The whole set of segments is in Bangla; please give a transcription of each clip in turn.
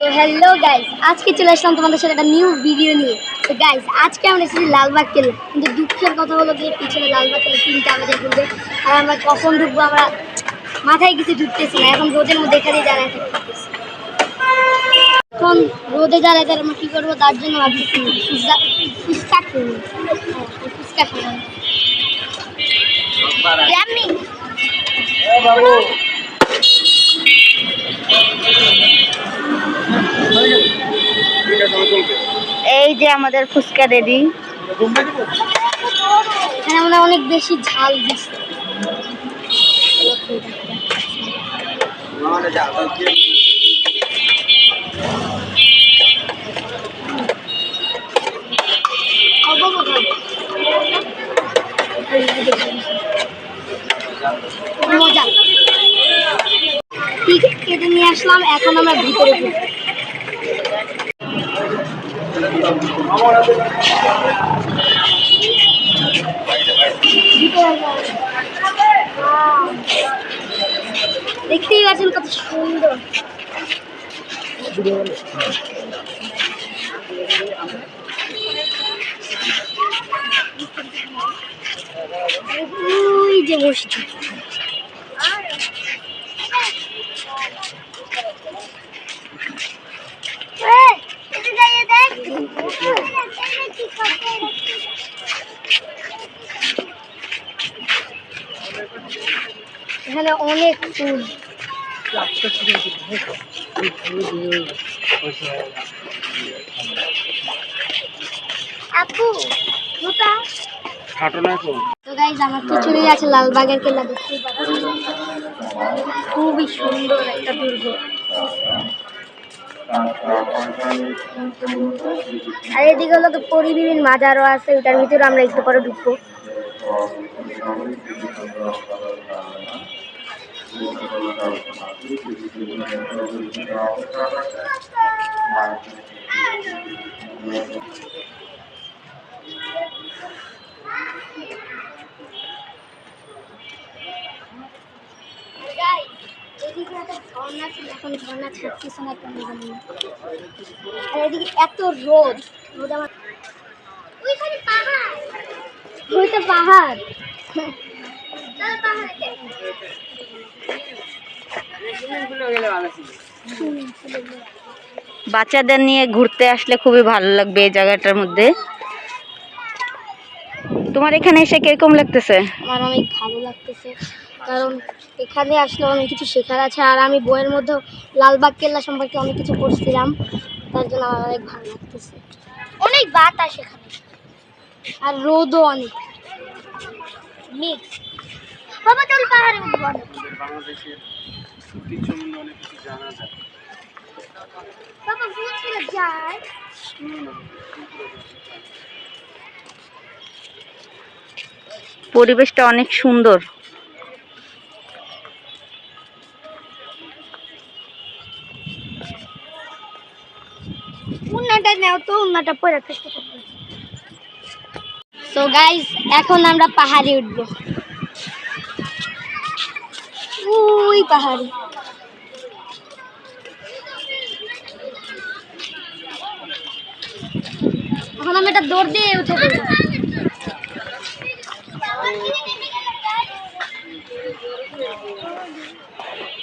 হ্যালো গাইস আজকে চলে আসলাম তোমাদের সাথে একটা নিউ ভিডিও নিয়ে। তো গাইস আজকে আমরা এসেছি লালবাগ কেলে কিন্তু দুঃখের কথা হলো যে পিছনে লালবাগ কেলে তিনটা বাজে খুলবে আর আমরা কখন ঢুকবো আমরা মাথায় কিছু ঢুকতেছি না। এখন রোদের মধ্যে এখানে দাঁড়ায় থাকতেছি এখন রোদে দাঁড়ায় দাঁড়ায় আমরা কী করব? তার জন্য ভাবতেছি ফুচকা ফুচকা হ্যাঁ, ফুচকা খাব। আমি এই যে আমাদের ফুচকা রেডি। আমরা অনেক বেশি ঝাল দিচ্ছি। কেটে নিয়ে আসলাম এখন আমরা ভিতরে! দেখতেই পাচ্ছেন কত সুন্দর ওই যে মসজিদ এখানে অনেক ফুল। লালবাগের কেল্লা পাচ্ছি খুবই সুন্দর একটা দুর্গ। আর এদিকে হলো তো পরিবিবিন মাজারও আছে ওটার ভিতরে আমরা একটু পরে ঢুকবো। এদিকে একটা ঝর্ণা এখন ঝর্ণা ছাড়তেছে না কেন আর এদিকে এত রোদ রোদ আমার ওইখানে পাহাড়। ওইটা পাহাড়। বাচ্চাদের নিয়ে ঘুরতে আসলে খুবই ভালো লাগবে এই জায়গাটার মধ্যে। তোমার এখানে এসে কীরকম লাগতেছে? আমার অনেক ভালো লাগতেছে। কারণ এখানে আসলে অনেক কিছু শেখার আছে। আর আমি বইয়ের মধ্যে লালবাগ কেল্লা সম্পর্কে অনেক কিছু পড়ছিলাম। তার জন্য আমার অনেক ভালো লাগতেছে। অনেক বাতাস এখানে। আর রোদও অনেক। পরিবেশটা অনেক সুন্দর। উন্নাটা পরে সো গাইস এখন আমরা পাহাড়ে উঠবো। ওই পাহাড়ে। এখন আমি এটা দৌড় দিয়ে উঠে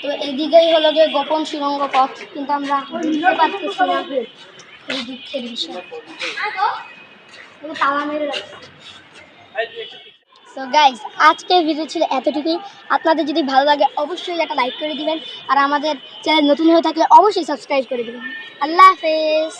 তো এদিকেই হলো গিয়ে গোপন সুরঙ্গ পথ, কিন্তু আমরা বুঝতে পারতেছি এই দুঃখের বিষয়। মেরে সো গাইজ আজকের ভিডিও ছিল এতটুকুই। আপনাদের যদি ভালো লাগে, অবশ্যই একটা লাইক করে দিবেন। আর আমাদের চ্যানেল নতুন হয়ে থাকলে অবশ্যই সাবস্ক্রাইব করে দেবেন। আল্লাহ হাফেজ।